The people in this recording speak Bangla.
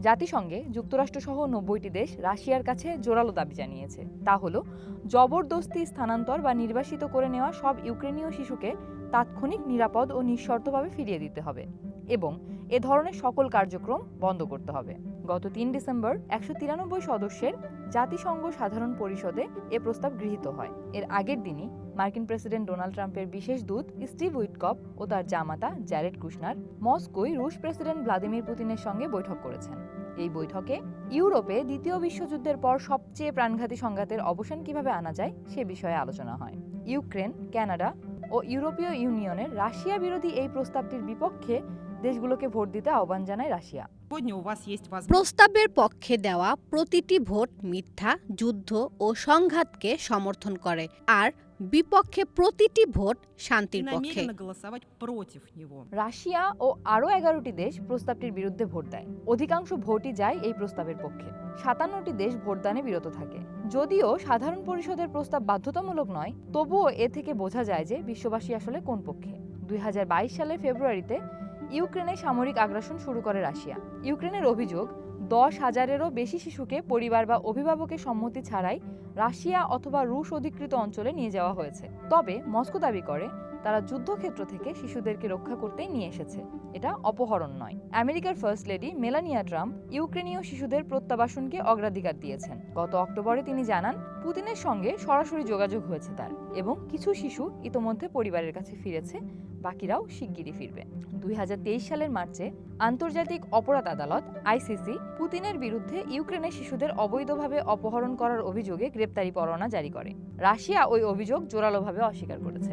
জাতিসংঘে যুক্তরাষ্ট্রসহ নব্বইটি দেশ রাশিয়ার কাছে জোরালো দাবি জানিয়েছে। তা হল, জবরদস্তি স্থানান্তর বা নির্বাসিত করে নেওয়া সব ইউক্রেনীয় শিশুকে তাৎক্ষণিক নিরাপদ ও নিঃশর্তভাবে ফিরিয়ে দিতে হবে এবং এ ধরনের সকল কার্যক্রম বন্ধ করতে হবে। গত তিন ডিসেম্বর একশো তিরানব্বই সদস্যের জাতিসংঘ সাধারণ পরিষদে এ প্রস্তাব গৃহীত হয়। এর আগের দিনই মার্কিন প্রেসিডেন্ট ডোনাল্ড ট্রাম্পের বিশেষ দূত স্টিভ উইটকপ ও তার জামাতা জ্যারেড কুশনার মস্কোয় রুশ প্রেসিডেন্ট ভ্লাদিমির পুতিনের সঙ্গে বৈঠক করেছেন। এই বৈঠকে ইউরোপে দ্বিতীয় বিশ্বযুদ্ধের পর সবচেয়ে প্রাণঘাতী সংঘাতের অবসান কীভাবে আনা যায় সে বিষয়ে আলোচনা হয়। ইউক্রেন কানাডা ও ইউরোপীয় ইউনিয়নের রাশিয়া বিরোধী এই প্রস্তাবটির বিপক্ষে দেশগুলোকে ভোট দিতে আহ্বান জানায় রাশিয়া। প্রস্তাবের পক্ষে দেওয়া প্রতিটি ভোট মিথ্যা যুদ্ধ ও সংঘাতকে সমর্থন করে আর বিপক্ষে প্রতিটি ভোট শান্তির পক্ষে। রাশিয়া ও আরও এগারোটি দেশ প্রস্তাবটির বিরুদ্ধে ভোট দেয়। অধিকাংশ ভোটই যায় এই প্রস্তাবের পক্ষে। সাতান্নটি দেশ ভোটদানে বিরত থাকে। যদিও সাধারণ পরিষদের প্রস্তাব বাধ্যতামূলক নয় তবুও এ থেকে বোঝা যায় যে বিশ্ববাসী আসলে কোন পক্ষে। দুই সালে ফেব্রুয়ারিতে ইউক্রেনে সামরিক আগ্রাসন শুরু করে রাশিয়া। ইউক্রেনের অভিযোগ, দশ হাজারেরও বেশি শিশুকে পরিবার বা অভিভাবকের সম্মতি ছাড়াই রাশিয়া অথবা রুশ অধিকৃত অঞ্চলে নিয়ে যাওয়া হয়েছে। তবে মস্কো দাবি করে তারা যুদ্ধক্ষেত্র থেকে শিশুদেরকে রক্ষা করতেই নিয়ে এসেছে। এটা অপহরণ নয়। আমেরিকার ফার্স্ট লেডি মেলানিয়া ট্রাম্প ইউক্রেনীয় শিশুদের প্রত্যাবাসনকে অগ্রাধিকার দিয়েছেন। গত অক্টোবরে তিনি জানান, পুতিনের সঙ্গে সরাসরি যোগাযোগ হয়েছে তার এবং কিছু শিশু ইতোমধ্যে পরিবারের কাছে ফিরেছে, বাকিরাও শিগগিরই ফিরবে। দুই হাজার তেইশ সালের মার্চে আন্তর্জাতিক অপরাধ আদালত, আইসিসি, পুতিনের বিরুদ্ধে ইউক্রেনের শিশুদের অবৈধভাবে অপহরণ করার অভিযোগে গ্রেপ্তারি পরোয়ানা জারি করে। রাশিয়া ওই অভিযোগ জোরালোভাবে অস্বীকার করেছে।